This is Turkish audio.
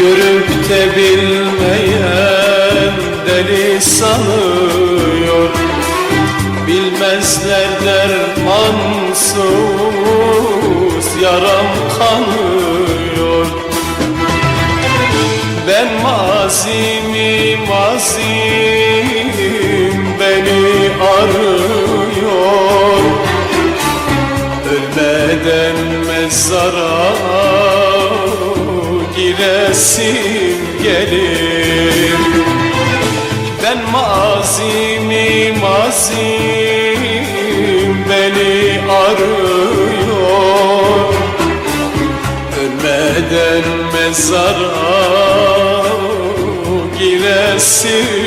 Görüp de bilmeyen deli sanıyor. Bilmezler dermansız yaram kanıyor. Ben mazimi mazim beni arıyor. Ölmeden mezara giresim gelir Ben mazimi mazim beni arıyor. Ölmeden mezara giresim